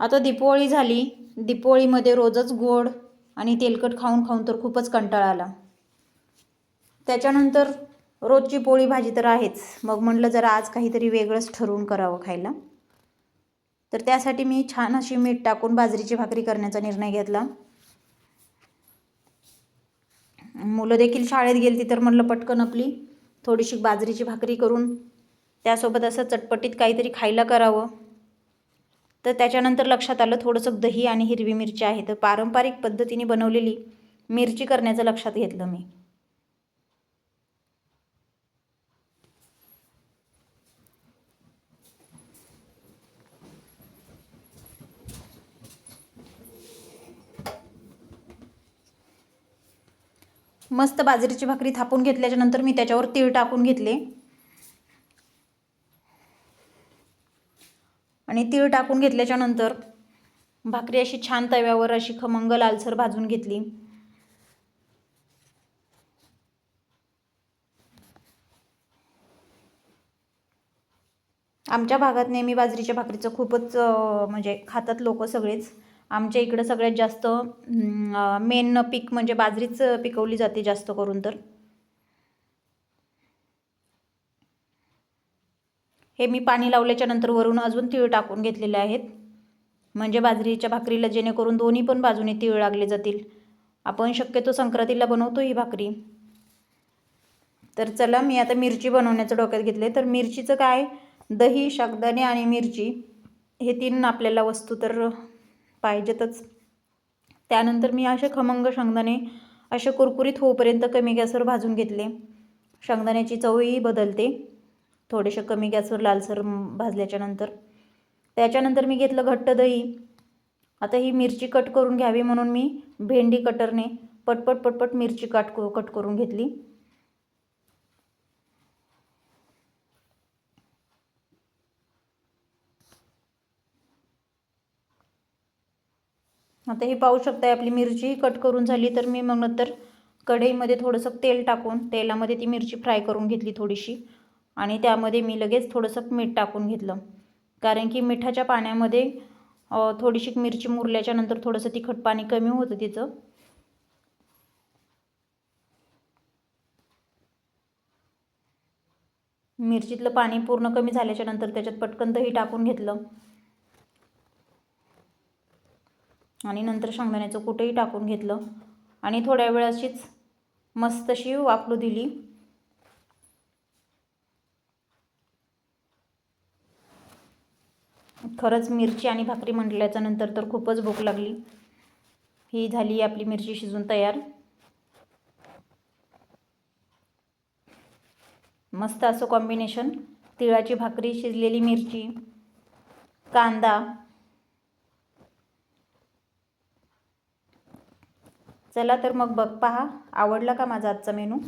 आता दीपोळी झाली. दीपोळीमध्ये रोजच गोड आणि तेलकट खाऊन खाऊन तर खूपच कंटाळा आला. त्याच्यानंतर रोजची पोळी भाजी तर आहेच. मग म्हटलं जरा आज काहीतरी वेगळंच ठरवून करावं खायला. तर त्यासाठी मी छान अशी मीठ टाकून बाजरीची भाकरी करण्याचा निर्णय घेतला. मुलं देखील शाळेत गेली तर म्हटलं पटकन आपली थोडीशी बाजरीची भाकरी करून त्यासोबत असं चटपटीत काहीतरी खायला करावं. तर त्याच्यानंतर लक्षात आलं थोडंसं दही आणि हिरवी मिरची आहे. तर पारंपरिक पद्धतीने बनवलेली मिरची करण्याचं लक्षात घेतलं मी. मस्त बाजरीची भाकरी थापून घेतल्याच्यानंतर मी त्याच्यावर तीळ टाकून घेतले. आणि तीळ टाकून घेतल्याच्या नंतर भाकरी अशी छान तव्यावर अशी खमंग लालसर भाजून घेतली. आमच्या भागात नेहमी बाजरीच्या भाकरीचं खूपच म्हणजे खातात लोक सगळेच. आमच्या इकडं सगळ्यात जास्त मेन पीक म्हणजे बाजरीच पिकवली जाते जास्त करून तर. हे मी पाणी लावल्याच्या नंतर वरून अजून तीळ टाकून घेतलेले आहेत. म्हणजे बाजरीच्या भाकरीला जेणेकरून दोन्ही पण बाजूने तीळ लागले जातील. आपण शक्यतो संक्रांतीला बनवतो ही भाकरी. तर चला मी आता मिरची बनवण्याचं डोक्यात घेतले तर मिरचीचं काय? दही शाकदाणे आणि मिरची. हे तीन आपल्याला वस्तू तर पाहिजेतच. त्यानंतर मी असे खमंग शेंगदाणे असे कुरकुरीत होऊपर्यंत कमी गॅसवर भाजून घेतले. शेंगदाण्याची चवही बदलते. थोडेसे कमी गॅसवर लालसर भाजल्याच्या नंतर त्याच्यानंतर मी घेतलं घट्ट दही. आता ही मिरची कट करून घ्यावी म्हणून मी भेंडी कटरने पटपट पटपट मिरची काट कट करून घेतली. आता हे पाहू शकताय आपली मिरची कट करून झाली तर मी मग नंतर कढईमध्ये थोडंसं तेल टाकून तेलामध्ये ती मिरची फ्राय करून घेतली थोडीशी. आणि त्यामध्ये मी लगेच थोडंसं मीठ टाकून घेतलं. कारण की मिठाच्या पाण्यामध्ये थोडीशी मिरची मुरल्याच्या नंतर थोडंसं तिखट पाणी कमी होतं तिचं. मिरचीतलं पाणी पूर्ण कमी झाल्याच्यानंतर त्याच्यात पटकन दही टाकून घेतलं. आणि नंतर शेंगदाण्याचं कुठंही टाकून घेतलं. आणि थोड्या वेळ अशीच मस्त अशी वाफलू दिली. खरंच मिरची आणि भाकरी म्हटल्याच्या नंतर तर खूपच भूक लागली. ही झाली आपली मिरची शिजून तयार. मस्त असं कॉम्बिनेशन तिळाची भाकरी शिजलेली मिरची कांदा चला तर मग बघ पहा आवडला का माझा आजचा मेनू